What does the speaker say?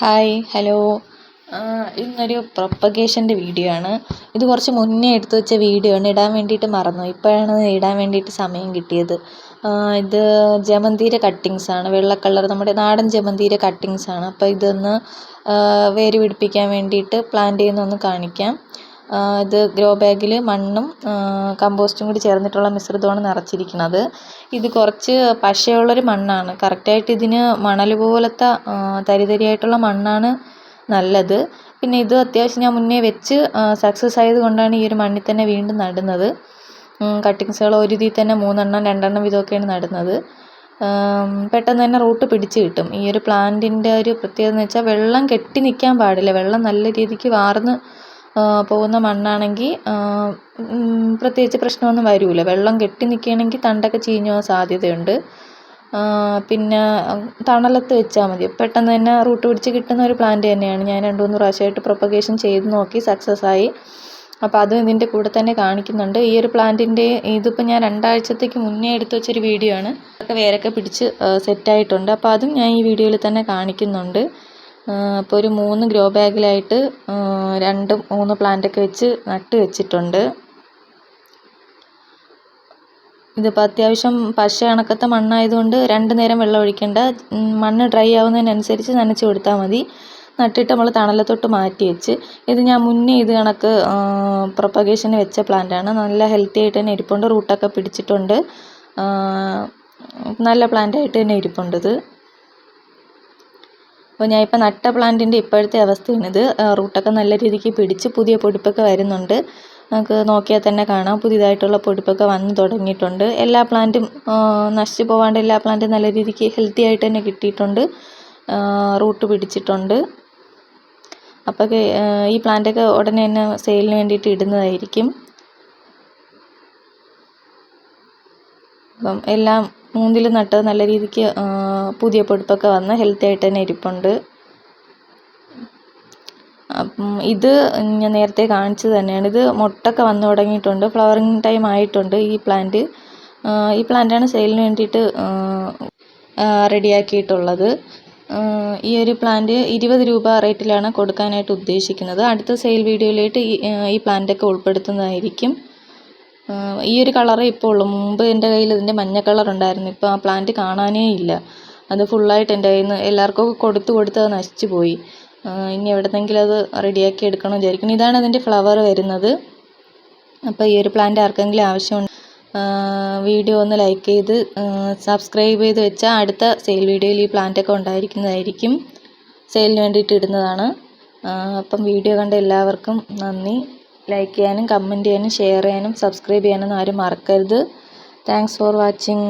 Hi hello ഇന്നൊരു പ്രൊപ്പഗേഷന്റെ video ആണ്. ഇത് കുറച്ച് മുന്നേ എടുത്തു വെച്ച വീഡിയോ ആണ്. ഇടാൻ വേണ്ടിയിട്ട് മറന്നു. ഇപ്പോഴാണ് ഇടാൻ വേണ്ടിയിട്ട് സമയം കിട്ടിയത്. ഇത് ജമന്തിയുടെ കട്ടിങ്സ് ആണ്. വെള്ള കളർ നമ്മുടെ നാടൻ ജമന്തിയുടെ കട്ടിങ്സ് ആണ്. അപ്പോൾ ഇതൊന്ന് വേര് പിടിപ്പിക്കാൻ വേണ്ടിയിട്ട് പ്ലാന്റ് ചെയ്യുന്നതൊന്ന് കാണിക്കാം. ഇത് ഗ്രോ ബാഗിൽ മണ്ണും കമ്പോസ്റ്റും കൂടി ചേർന്നിട്ടുള്ള മിശ്രിതമാണ് നിറച്ചിരിക്കുന്നത്. ഇത് കുറച്ച് പശയുള്ളൊരു മണ്ണാണ്. കറക്റ്റായിട്ട് ഇതിന് മണൽ പോലത്തെ തരിതരിയായിട്ടുള്ള മണ്ണാണ് നല്ലത്. പിന്നെ ഇത് അത്യാവശ്യം ഞാൻ മുന്നേ വെച്ച് സക്സസ് ആയത് കൊണ്ടാണ് ഈ ഒരു മണ്ണിൽ തന്നെ വീണ്ടും നടുന്നത്. കട്ടിങ്സുകൾ ഒരു ഇതിൽ തന്നെ മൂന്നെണ്ണം രണ്ടെണ്ണം വീതമൊക്കെയാണ് നടുന്നത്. പെട്ടെന്ന് തന്നെ റൂട്ട് പിടിച്ച് കിട്ടും. ഈ ഒരു പ്ലാന്റിന്റെ ഒരു പ്രത്യേകത എന്ന് വെച്ചാൽ വെള്ളം കെട്ടി നിൽക്കാൻ പാടില്ല. വെള്ളം നല്ല രീതിക്ക് വാർന്ന് പോകുന്ന മണ്ണാണെങ്കിൽ പ്രത്യേകിച്ച് പ്രശ്നമൊന്നും വരില്ല വെള്ളം കെട്ടി നിൽക്കുകയാണെങ്കിൽ തണ്ടൊക്കെ ചീഞ്ഞ് പോകാൻ സാധ്യതയുണ്ട് പിന്നെ തണലത്ത് വെച്ചാൽ മതി. പെട്ടെന്ന് തന്നെ റൂട്ട് പിടിച്ച് കിട്ടുന്ന ഒരു പ്ലാന്റ് തന്നെയാണ്. ഞാൻ രണ്ട് മൂന്ന് പ്രാവശ്യമായിട്ട് പ്രൊപ്പഗേഷൻ ചെയ്ത് നോക്കി സക്സസ് ആയി. അപ്പോൾ അതും ഇതിന്റെ കൂടെ തന്നെ കാണിക്കുന്നുണ്ട്. ഈ ഒരു പ്ലാന്റിന്റെ ഇതിപ്പോൾ ഞാൻ രണ്ടാഴ്ചത്തേക്ക് മുന്നേ എടുത്തു വെച്ചൊരു വീഡിയോ ആണ്. അതൊക്കെ വേരൊക്കെ പിടിച്ച് സെറ്റായിട്ടുണ്ട് അപ്പോൾ അതും ഞാൻ ഈ വീഡിയോയിൽ തന്നെ കാണിക്കുന്നുണ്ട്. അപ്പോൾ ഒരു മൂന്ന് ഗ്രോ ബാഗിലായിട്ട് രണ്ട് മൂന്ന് പ്ലാന്റൊക്കെ വെച്ച് നട്ട് വെച്ചിട്ടുണ്ട്. ഇതിപ്പോൾ അത്യാവശ്യം പശ കണക്കത്തെ മണ്ണായതുകൊണ്ട് രണ്ട് നേരം വെള്ളം ഒഴിക്കേണ്ട. മണ്ണ് ഡ്രൈ ആവുന്നതിനനുസരിച്ച് നനച്ച് കൊടുത്താൽ മതി. നട്ടിട്ട് നമ്മൾ തണലത്തൊട്ട് മാറ്റി വെച്ച്. ഇത് ഞാൻ മുന്നേ ഇത് കണക്ക് പ്രൊപ്പഗേഷന് വെച്ച പ്ലാന്റാണ് നല്ല ഹെൽത്തി ആയിട്ട് തന്നെ ഇരിപ്പുണ്ട്. റൂട്ടൊക്കെ പിടിച്ചിട്ടുണ്ട്. നല്ല പ്ലാന്റായിട്ട് തന്നെ ഇരിപ്പുണ്ട് ഇത്. അപ്പോൾ ഞാൻ ഇപ്പോൾ നട്ട പ്ലാന്റിന്റെ ഇപ്പോഴത്തെ അവസ്ഥയാണിത്. റൂട്ടൊക്കെ നല്ല രീതിക്ക് പിടിച്ച് പുതിയ പൊടിപ്പൊക്കെ വരുന്നുണ്ട്. നമുക്ക് നോക്കിയാൽ തന്നെ കാണാം. പുതിയതായിട്ടുള്ള പൊടിപ്പൊക്കെ വന്ന് തുടങ്ങിയിട്ടുണ്ട്. എല്ലാ പ്ലാന്റും നശിച്ചു പോകാണ്ട് എല്ലാ പ്ലാന്റും നല്ല രീതിക്ക് ഹെൽത്തി ആയിട്ട് തന്നെ കിട്ടിയിട്ടുണ്ട്. റൂട്ട് പിടിച്ചിട്ടുണ്ട്. അപ്പോൾ ഈ പ്ലാന്റൊക്കെ ഉടനെ തന്നെ സെയിലിന് വേണ്ടിയിട്ട് ഇടുന്നതായിരിക്കും. അപ്പം എല്ലാം മൂന്നിൽ നട്ടത് നല്ല രീതിക്ക് പുതിയ പൊടിപ്പൊക്കെ വന്ന് ഹെൽത്തി ആയിട്ട് തന്നെ ഇരിപ്പുണ്ട്. അപ്പം ഇത് ഞാൻ നേരത്തെ കാണിച്ചത് തന്നെയാണ്. ഇത് മുട്ടൊക്കെ വന്നു തുടങ്ങിയിട്ടുണ്ട്. ഫ്ലവറിങ് ടൈം ആയിട്ടുണ്ട് ഈ പ്ലാന്റ് ഈ പ്ലാന്റാണ് സെയിലിന് വേണ്ടിയിട്ട് റെഡിയാക്കിയിട്ടുള്ളത് ഈ ഒരു പ്ലാന്റ് ഇരുപത് രൂപ റേറ്റിലാണ് കൊടുക്കാനായിട്ട് ഉദ്ദേശിക്കുന്നത്. അടുത്ത സെയിൽ വീഡിയോയിലായിട്ട് ഈ ഈ പ്ലാന്റൊക്കെ ഉൾപ്പെടുത്തുന്നതായിരിക്കും. ഈ ഒരു കളറേ ഇപ്പോൾ ഉള്ളൂ. മുമ്പ് എന്റെ കയ്യിൽ ഇതിന്റെ മഞ്ഞ കളർ ഉണ്ടായിരുന്നു. ഇപ്പോൾ ആ പ്ലാന്റ് കാണാനേ ഇല്ല. അത് ഫുള്ളായിട്ട് എന്റെ കയ്യിൽ നിന്ന് എല്ലാവർക്കും കൊടുത്ത് കൊടുത്ത് അത് നശിച്ചു പോയി. ഇനി എവിടുന്നെങ്കിലും അത് റെഡിയാക്കി എടുക്കണം വിചാരിക്കുന്നു. ഇതാണ് അതിന്റെ ഫ്ലവർ വരുന്നത്. അപ്പോൾ ഈ ഒരു പ്ലാന്റ് ആർക്കെങ്കിലും ആവശ്യമുണ്ട് വീഡിയോ ഒന്ന് ലൈക്ക് ചെയ്ത് സബ്സ്ക്രൈബ് ചെയ്ത് വെച്ചാൽ അടുത്ത സെയിൽ വീഡിയോയിൽ ഈ പ്ലാന്റൊക്കെ ഉണ്ടായിരിക്കുന്നതായിരിക്കും. സെയിലിന് വേണ്ടിയിട്ട് ഇടുന്നതാണ്. അപ്പം വീഡിയോ കണ്ട എല്ലാവർക്കും നന്ദി. ലൈക്ക് ചെയ്യാനും കമന്റ് ചെയ്യാനും ഷെയർ ചെയ്യാനും സബ്സ്ക്രൈബ് ചെയ്യാനൊന്നും ആരും മറക്കരുത്. Thanks for watching